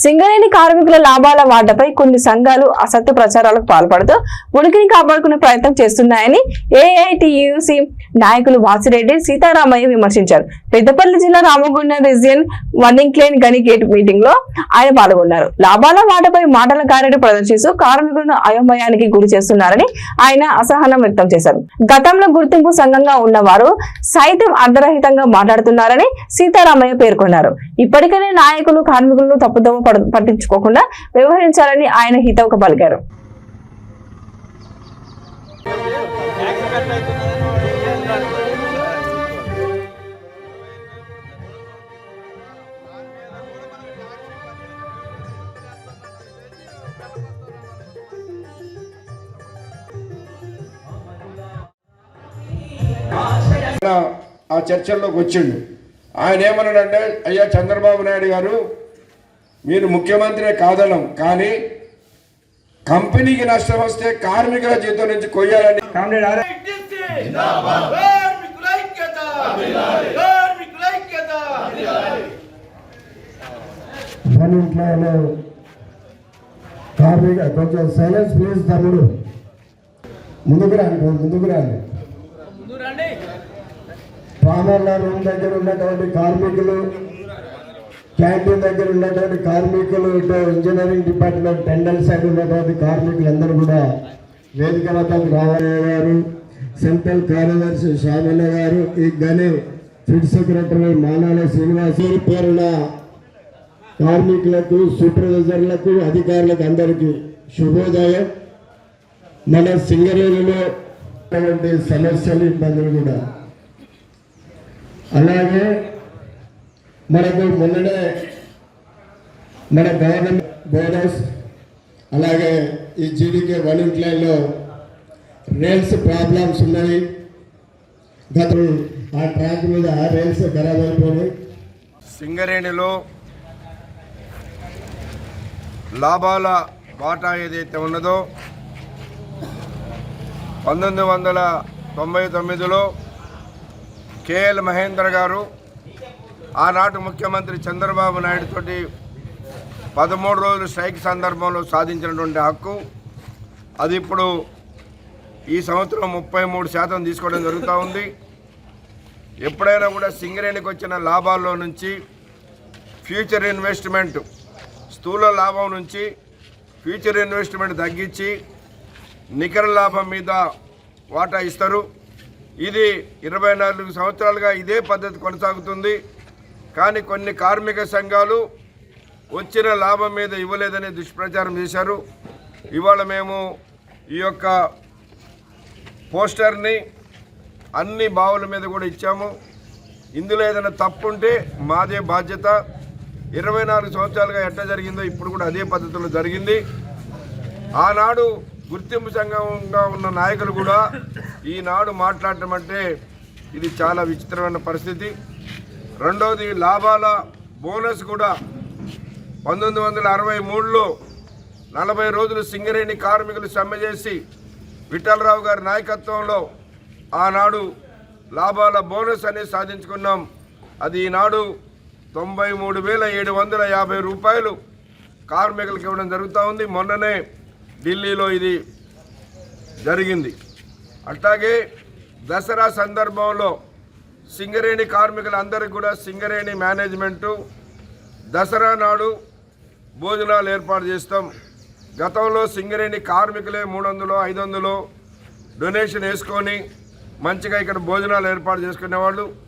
సింగరేణి కార్మికుల లాభాల వాటపై కొన్ని సంఘాలు అసత్య ప్రచారాలకు పాల్పడుతూ ఉనికిని కాపాడుకునే ప్రయత్నం చేస్తున్నాయని ఏఐటియుసి నాయకులు వాసిరెడ్డి సీతారామయ్య విమర్శించారు. పెద్దపల్లి జిల్లా రామగుండ రీజియన్ వన్నింగ్లేన్ క్లేన్ గని గేట్ మీటింగ్లో ఆయన పాల్గొన్నారు. లాభాల వాటపై మాటల కారెడు ప్రదర్శిస్తూ కార్మికులను అయోమయానికి గురి చేస్తున్నారని ఆయన అసహనం వ్యక్తం చేశారు. గతంలో గుర్తింపు సంఘంగా ఉన్నవారు సైతం అర్ధరహితంగా మాట్లాడుతున్నారని సీతారామయ్య పేర్కొన్నారు. ఇప్పటికైనా నాయకులు కార్మికులను తప్పుదోవ పట్టించుకోకుండా వ్యవహరించాలని ఆయన హితవు పలికారు. ఆ చర్చల్లోకి వచ్చిండు. ఆయన ఏమన్నాడంటే అయ్యా చంద్రబాబు నాయుడు గారు మీరు ముఖ్యమంత్రి కాదనం కానీ కంపెనీకి నష్టం వస్తే కార్మికుల జీతం నుంచి కొయ్యాలని. కార్మిక కొంచెం సైలెన్స్ ప్లీజ్ తమ్ముడు. ముందుకు రాండి ముందుకు రాండి. పామర్ల రూమ్ దగ్గర ఉన్నటువంటి కార్మికులు క్యాంటీన్ దగ్గర ఉన్నటువంటి కార్మికులు ఇటు ఇంజనీరింగ్ డిపార్ట్మెంట్ టెండల్ సైడ్ ఉన్నటువంటి కార్మికులు అందరూ కూడా వేదిక రథం రామయ్య గారు సెంట్రల్ కార్యదర్శి శ్యామల గారు ఈ గని ఫిడ్ సెక్రటరీ మానాల శ్రీనివాస్ పేరున కార్మికులకు సూపర్వైజర్లకు అధికారులకు అందరికీ శుభోదయం. మన సింగరేణిలో సమస్యలు ఇబ్బందులు కూడా. అలాగే మనకు మొన్ననే మన గవర్నమెంట్ బోనస్ అలాగే ఈ జీడీకే వన్ ఇంట్లైన్లో రేల్స్ ప్రాబ్లమ్స్ ఉన్నాయి. గత ఆ ట్రాక్ మీద ఆ రేల్స్ ఖరాబ్ అయిపోయి సింగరేణిలో లాభాల వాటా ఏదైతే ఉన్నదో పంతొమ్మిది వందల తొంభై తొమ్మిదిలో కేఎల్ మహేందర్ గారు ఆనాటి ముఖ్యమంత్రి చంద్రబాబు నాయుడు తోటి పదమూడు రోజులు స్ట్రైక్ సందర్భంలో సాధించినటువంటి హక్కు అది ఇప్పుడు ఈ సంవత్సరం ముప్పై మూడు శాతం తీసుకోవడం జరుగుతూ ఉంది. ఎప్పుడైనా కూడా సింగరేణికి వచ్చిన లాభాల్లో నుంచి ఫ్యూచర్ ఇన్వెస్ట్మెంట్ స్థూల లాభం నుంచి ఫ్యూచర్ ఇన్వెస్ట్మెంట్ తగ్గించి నికర లాభం మీద వాటా ఇస్తారు. ఇది ఇరవై నాలుగు సంవత్సరాలుగా ఇదే పద్ధతి కొనసాగుతుంది. కానీ కొన్ని కార్మిక సంఘాలు వచ్చిన లాభం మీద ఇవ్వలేదని దుష్ప్రచారం చేశారు. ఇవాళ మేము ఈ యొక్క పోస్టర్ని అన్ని బావుల మీద కూడా ఇచ్చాము. ఇందులో ఏదైనా తప్పు ఉంటే మాదే బాధ్యత. ఇరవై నాలుగు సంవత్సరాలుగా ఎట్లా జరిగిందో ఇప్పుడు కూడా అదే పద్ధతిలో జరిగింది. ఆనాడు గుర్తింపు సంఘంగా ఉన్న నాయకులు కూడా ఈనాడు మాట్లాడటం అంటే ఇది చాలా విచిత్రమైన పరిస్థితి. రెండవది లాభాల బోనస్ కూడా పంతొమ్మిది వందల అరవై మూడులో నలభై రోజులు సింగరేణి కార్మికులు సమ్మె చేసి విఠలరావు గారి నాయకత్వంలో ఆనాడు లాభాల బోనస్ అనేది సాధించుకున్నాం. అది ఈనాడు తొంభై మూడు వేల ఏడు వందల యాభై రూపాయలు కార్మికులకు ఇవ్వడం జరుగుతూ ఉంది. మొన్ననే ఢిల్లీలో ఇది జరిగింది. అట్లాగే దసరా సందర్భంలో సింగరేణి కార్మికులందరికీ కూడా సింగరేణి మేనేజ్మెంటు దసరా నాడు భోజనాలు ఏర్పాటు చేస్తాం. గతంలో సింగరేణి కార్మికులే మూడు వందలు ఐదు వందలు డొనేషన్ వేసుకొని మంచిగా ఇక్కడ భోజనాలు ఏర్పాటు చేసుకునేవాళ్ళు.